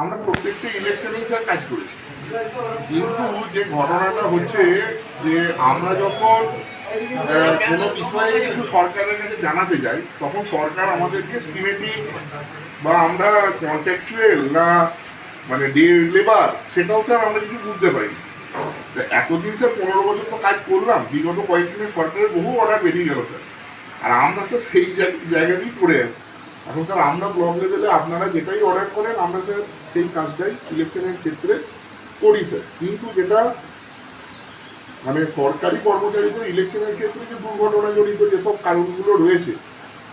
আমরা প্রত্যেকটা ইলেকশনেই স্যার কাজ করেছি। কিন্তু যে ঘটনাটা হচ্ছে যে আমরা যখন কোনো বিষয়ে কিছু সরকারের কাছে জানাতে যাই, তখন সরকার আমাদেরকে স্কিমেটিক বা আমরা না মানে ডে লেবার সেটাও স্যার আমরা কিছু বুঝতে পারি এতদিন স্যার পনেরো বছর তো কাজ করলাম, বিগত কয়েকদিনে সরকারের বহু অর্ডার বেরিয়ে গেল, স্যার। আর আমরা স্যার সেই জায়গাতেই পড়ে আছি। এখন স্যার, আমরা ব্লক লেভেলে আপনারা যেটাই অর্ডার করেন, আমরা স্যার সেই কাজটাই ইলেকশনের ক্ষেত্রে করি, স্যার। কিন্তু যেটা মানে সরকারি কর্মচারীদের ইলেকশনের ক্ষেত্রে যে দুর্ঘটনা জড়িত যেসব কারণগুলো রয়েছে,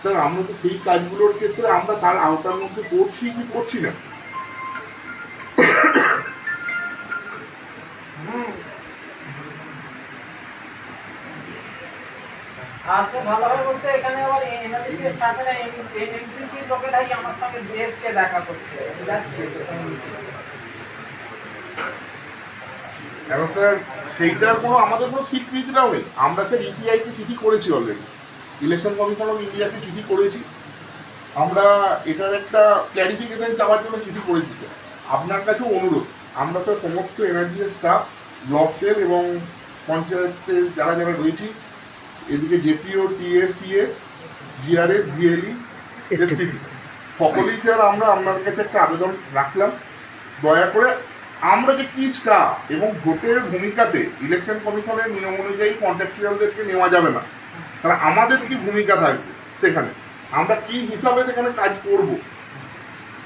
স্যার, আমরা তো সেই কাজগুলোর ক্ষেত্রে আমরা তার আওতার মধ্যে করছি কি করছি না। আর তো ভালো হয় বলতে এখানে আবার এনআরসি স্টাফেরা এনএমসিসি লোকেরাই আমার সঙ্গে এসছে দেখা করতে এখন স্যার, সেইটার কোনো, আমাদের কোনো স্বীকৃতিটাও নেই আমরা স্যার ইপিআইকে চিঠি করেছি অলরেডি ইলেকশন কমিশন অফ ইন্ডিয়াকে চিঠি করেছি। আমরা এটার একটা ক্ল্যারিফিকেশন চাওয়ার জন্য চিঠি করেছি, স্যার। আপনার কাছে অনুরোধ, আমরা স্যার সমস্ত এনার্জি স্টাফ ব্লক সেল এবং পঞ্চায়েতের যারা যারা রয়েছি এদিকে JPO TACA GRF BLE SPP সকলেই স্যার আমরা আপনার কাছে একটা আবেদন রাখলাম দয়া করে আমরা যে কি স্টাফ এবং ভোটের ভূমিকাতে ইলেকশন কমিশনের নিয়ম অনুযায়ী কন্ট্রাকচুয়ালদেরকে নেওয়া যাবে না তাহলে আমাদের কি ভূমিকা থাকবে সেখানে? আমরা কি হিসাবে সেখানে কাজ করব?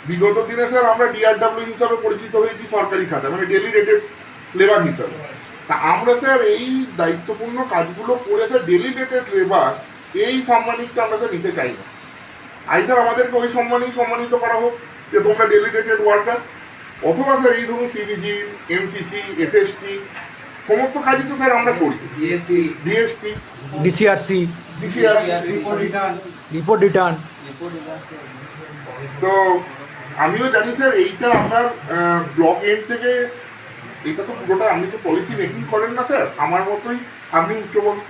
বিগত দিনে স্যার আমরা ডিআরডাব্লিউ হিসাবে পরিচিত হয়েছি সরকারি খাতে মানে ডেলি রেটেড লেবার হিসাবে। তা আমরা স্যার এই দায়িত্বপূর্ণ কাজগুলো করে স্যার ডেলি রেটেড লেবার এই সম্মানিতটা আমরা স্যার নিতে চাই না। আইদার আমাদেরকে ওই সম্মানেই সম্মানিত করা হোক যে তোমরা ডেলি রেটেড ওয়ার্কার অথবা স্যার এই ধরুন সিবিজি এমসিসি এফএসটি সমস্ত কাজই তো স্যার আমরা করি। GST DST DCRC DCR report return তো আমিও জানি স্যার এইটা আপনার ব্লক এন্ড থেকে এটা তো পুরোটা আপনি তো পলিসি মেকিং করেন না স্যার আমার মতোই আপনি উচ্চপদস্থ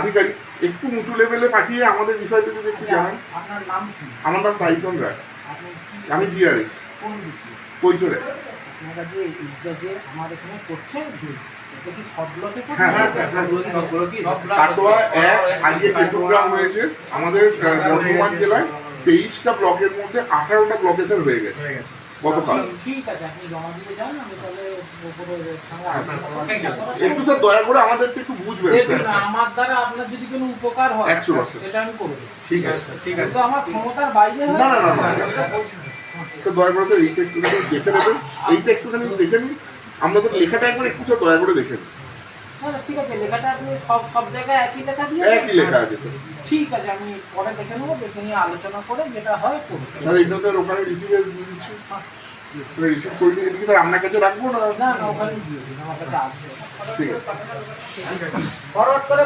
আধিকারিক। একটু উঁচু লেভেলে পাঠিয়ে আমাদের বিষয়টা যদি একটু জানান। আপনার নাম কি? আমার নাম তাইতন রায়। আমি ডিআরএস কৈচরে হ্যাঁ, হ্যাঁ, হ্যাঁ, কাটোয়া এক আজকে চট্টগ্রাম হয়েছে। আমাদের বর্ধমান জেলায় তেইশটা ব্লকের মধ্যে আঠারোটা ব্লকে স্যার হয়ে গেছে। গতকাল। একটু স্যার দয়া করে আমাদেরকে একটু বুঝবেন আমার দ্বারা আপনার যদি কোনো উপকার হয় একশো সেটা আমি করব ঠিক আছে। ঠিক আছে। আমার ক্ষমতার বাইরে না, না, না। তো দয়া করে এইটা একটুখানি দেখে নেবেন। এইটা একটুখানি দেখে নিন। আমরা তো লেখাটা একবার একটু স্যার দয়া করে দেখে নিন। ঠিক আছে লেখাটা আপনি সব সব জায়গায় একই লেখা দিয়ে একই লেখা আছে ঠিক আছে আমি পরে দেখে নেব দেখে নিয়ে আলোচনা করে যেটা হয় করব স্যার এইটা ওখানে রিসিভে দিচ্ছি। রিসিভ করে নিয়ে এদিকে আপনার কাছে রাখব না? না ওখানে দিয়ে দিন আমার কাছে আসবে। ঠিক আছে। ফরওয়ার্ড করে